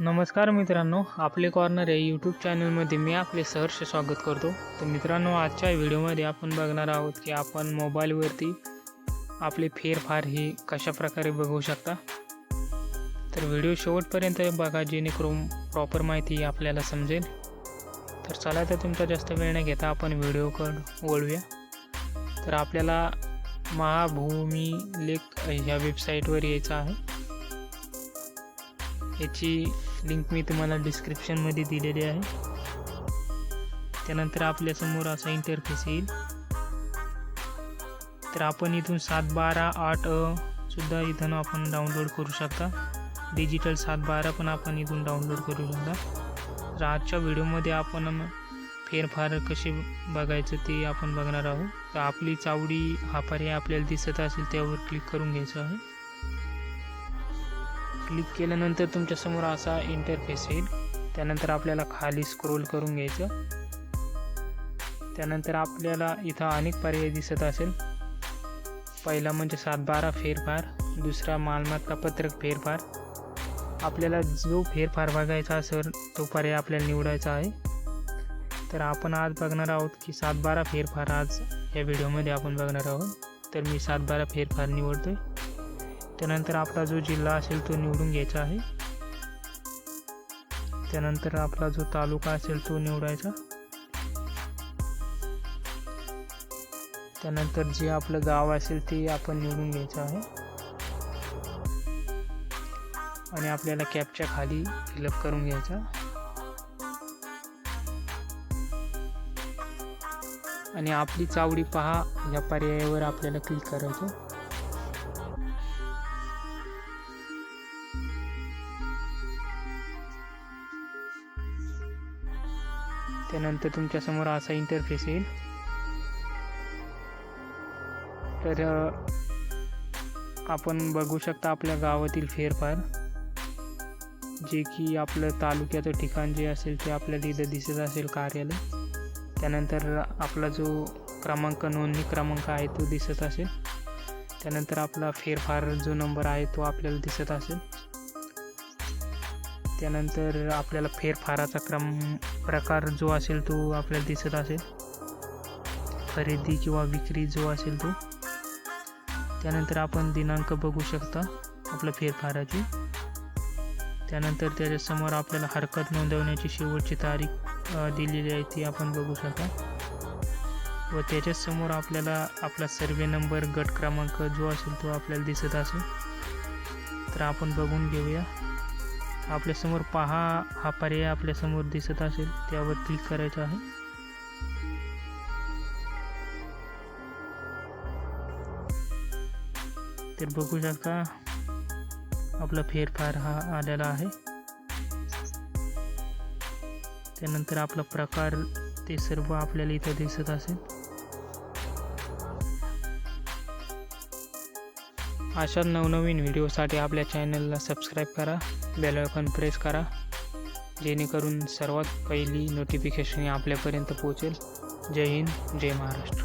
नमस्कार मित्रांनो आपले कॉर्नर आहे यूट्यूब चॅनलमध्ये मी आपले सहर्ष स्वागत करतो. तर मित्रांनो आजच्या व्हिडिओमध्ये आपण बघणार आहोत की आपण मोबाईलवरती आपले फेरफार हे कशा प्रकारे बघू शकता? तर व्हिडिओ शेवटपर्यंत बघा जेणेकरून प्रॉपर माहिती आपल्याला समजेल. तर चला तर तुमचा जास्त वेळ न घेता आपण व्हिडिओकडं ओळूया तर आपल्याला महाभूमी लेख ह्या वेबसाईटवर यायचं आहे. याची लिंक मी तुम्हाला डिस्क्रिप्शनमध्ये दिलेली आहे. त्यानंतर आपल्यासमोर असा इंटरफेस येईल. तर आपण इथून सात बारा आठ अ सुद्धा इथून आपण डाउनलोड करू शकता. डिजिटल सात बारा पण आपण इथून डाउनलोड करू शकता. तर आजच्या व्हिडिओमध्ये आपण फेरफार कसे बघायचं ते आपण बघणार आहोत. तर आपली चावडी हा पर्याय आपल्याला दिसत असेल त्यावर क्लिक करून घ्यायचं आहे. क्लिक केल्यानंतर तुमच्यासमोर असा इंटरफेस येईल. त्यानंतर आपल्याला खाली स्क्रोल करून घ्यायचं. त्यानंतर आपल्याला इथं अनेक पर्याय दिसत असेल. पहिला म्हणजे सातबारा फेरफार दुसरा मालमत्ता पत्रक फेरफार. आपल्याला जो फेरफार बघायचा असेल तो पर्याय आपल्याला निवडायचा आहे. तर आपण आज बघणार आहोत की सातबारा फेरफार आज या व्हिडिओमध्ये आपण बघणार आहोत. तर मी सात बारा फेरफार निवडतो आहे त्यानंतर आपला जो जिल्हा असेल तो निवडून घ्यायचा आहे. त्यानंतर आपला जो तालुका असेल तो निवडायचा. त्यानंतर जे आपलं गाव असेल ते आपण निवडून घ्यायचं आहे. आणि आपल्याला कॅपच्या खाली फिलअप करून घ्यायचा. आणि आपली चावडी पहा या पर्यायावर आपल्याला क्लिक करायचं. त्यानंतर तुमच्यासमोर असा इंटरफेस येईल. तर आपण बघू शकता आपल्या गावातील फेरफार. जे की आपलं तालुक्याचं ठिकाण जे असेल ते आपल्याला इथं दिसत असेल कार्यालय. त्यानंतर आपला जो क्रमांक नोंदणी क्रमांक आहे तो दिसत असेल. त्यानंतर आपला फेरफार जो नंबर आहे तो आपल्याला दिसत असेल. त्यानंतर आपल्याला फेरफाराचा क्रम प्रकार जो असेल तो आपल्याला दिसत असेल. खरेदी किंवा विक्री जो असेल तो. त्यानंतर आपण दिनांक बघू शकता आपल्या फेरफाराची. त्यानंतर त्याच्यासमोर आपल्याला हरकत नोंदवण्याची शेवटची तारीख दिलेली आहे ती आपण बघू शकता. व त्याच्याच समोर आपल्याला आपला सर्वे नंबर गट क्रमांक जो असेल तो आपल्याला दिसत असेल. तर आपण बघून घेऊया. आपल्यासमोर पहा हा पर्याय आपल्यासमोर दिसत असेल त्यावर क्लिक करायचं आहे. तर बघू शकता आपला फेरफार हा आलेला आहे. त्यानंतर आपला प्रकार ते सर्व आपल्याला इथं दिसत असेल. अशा नवनवीन व्हिडिओसाठी आपल्या चॅनलला सबस्क्राईब करा. बेल आयकॉन प्रेस करा जेणेकरून सर्वात पहिली नोटिफिकेशन आपल्यापर्यंत पोहोचेल. जय हिंद जय महाराष्ट्र.